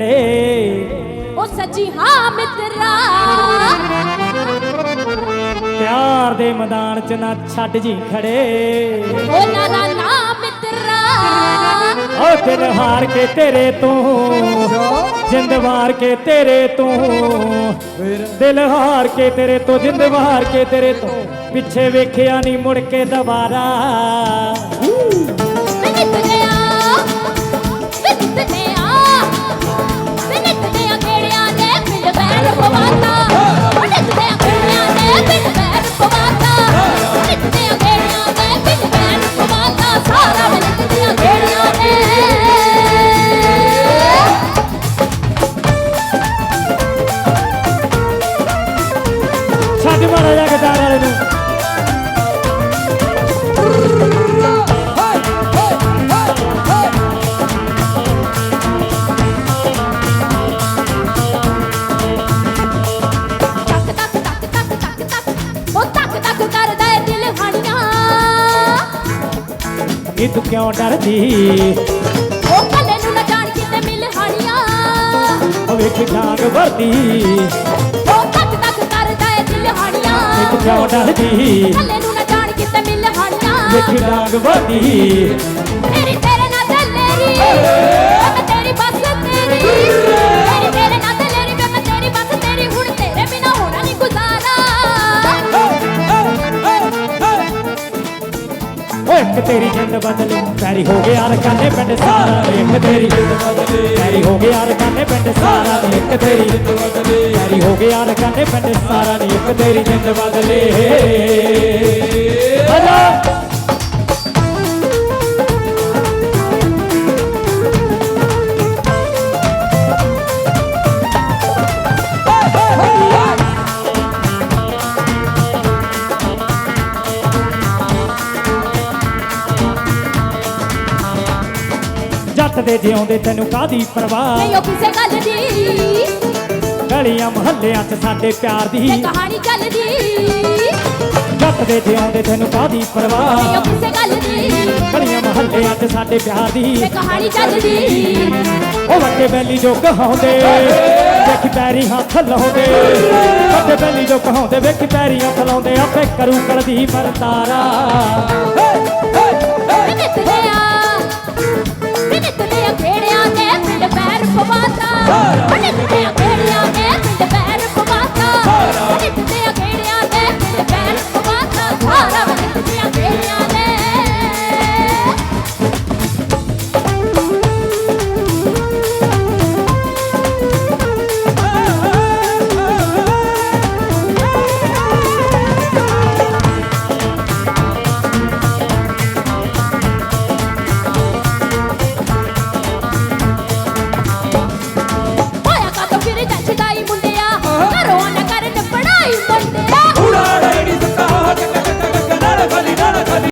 ਏ ਉਹ ਸੱਚੀ ਹਾਂ ਮਿੱਤਰਾ। ਪਿਆਰ ਦੇ ਮੈਦਾਨ 'ਚ ਨਾ ਛੱਡ ਜੀ ਖੜੇ। ਉਹਨਾਂ ਦਾ ਨਾਮ ਮਿੱਤਰਾ। ਓ ਦਿਲ ਹਾਰ ਕੇ ਤੇਰੇ ਤੋਂ ਜਿੰਦ ਵਾਰ ਕੇ ਤੇਰੇ ਤੋਂ। ਦਿਲ ਹਾਰ ਕੇ ਤੇਰੇ ਤੋਂ ਜਿੰਦ ਵਾਰ ਕੇ ਤੇਰੇ ਤੋਂ। ਪਿੱਛੇ ਵੇਖਿਆ ਨਹੀਂ ਮੁੜ ਕੇ ਦੁਬਾਰਾ। ਇਹ ਤੂੰ ਕਿਉਂ ਡਰਦੀ? ਉਹ ਕੱਲੇ ਨੂੰ ਨਾ ਜਾਣ ਕਿਤੇ ਮਿਲ ਹਾਣੀਆਂ। ਓ ਵੇਖ ਡਾਂਗ ਵਰਦੀ। ਉਹ ਤੱਕ ਤੱਕ ਕਰਦਾ ਏ ਦਿਲ ਹਾਣੀਆਂ। ਇਹ ਤੂੰ ਕਿਉਂ ਡਰਦੀ? ਕੱਲੇ ਨੂੰ ਨਾ ਜਾਣ ਕਿਤੇ ਮਿਲ ਹਾਣੀਆਂ। ਵੇਖ ਡਾਂਗ ਵਰਦੀ। ਓ ਤੇਰੀ ਜਿੰਦ ਬਦਲੇ ਪੈਰੀ ਹੋ ਗਿਆ ਰਕਾਨੇ ਪਿੰਡ ਸਾਰਾ ਇੱਕ ਤੇਰੀ ਜਿੰਦ ਬਦਲੇ ਪੈਰੀ ਹੋ ਗਿਆ ਰਕਾਨੇ ਪਿੰਡ ਸਾਰਾ ਨੀ ਇੱਕ ਤੇਰੀ ਜਿੰਦ ਬਦਲੇ ਪੈਰੀ ਹੋ ਗਿਆ ਰਕਾਨੇ ਪਿੰਡ ਸਾਰਾ ਨੀ ਇੱਕ ਤੇਰੀ ਜਿੰਦ ਬਦਲੇ ਆਜਾ ਜੱਟ ਦੇ ਜਿਉਂਦੇ ਤੈਨੂੰ ਕਾਦੀ ਪਰਵਾਹ? ਨਹੀਂ ਉਹ ਕਿਸੇ ਗੱਲ ਦੀ। ਗਲੀਆਂ ਮੁਹੱਲਿਆਂ 'ਚ ਸਾਡੇ ਪਿਆਰ ਦੀ ਇਹ ਕਹਾਣੀ ਚੱਲਦੀ। ਜੱਟ ਦੇ ਜਿਉਂਦੇ ਤੈਨੂੰ ਕਾਦੀ ਨਹੀਂ ਪਰਵਾਹ ਉਹ ਕਿਸੇ ਗੱਲ ਦੀ। ਗਲੀਆਂ ਮੁਹੱਲਿਆਂ 'ਚ ਸਾਡੇ ਪਿਆਰ ਦੀ। ਇਹ ਕਹਾਣੀ ਚੱਲਦੀ। ਉਹ ਵੱਡੇ ਬੈਲੀ ਜੋ ਕਹਾਉਂਦੇ ਵੇਖ ਪੈਰੀ ਹੱਥ ਲਾਉਂਦੇ। ਵੱਡੇ ਬੈਲੀ ਜੋ ਕਹਾਉਂਦੇ ਵੇਖ ਪੈਰੀ ਹੱਥ ਲਾਉਂਦੇ ਆਪੇ ਕਰੂ ਕਲਦੀ ਮਰਤਾਰਾ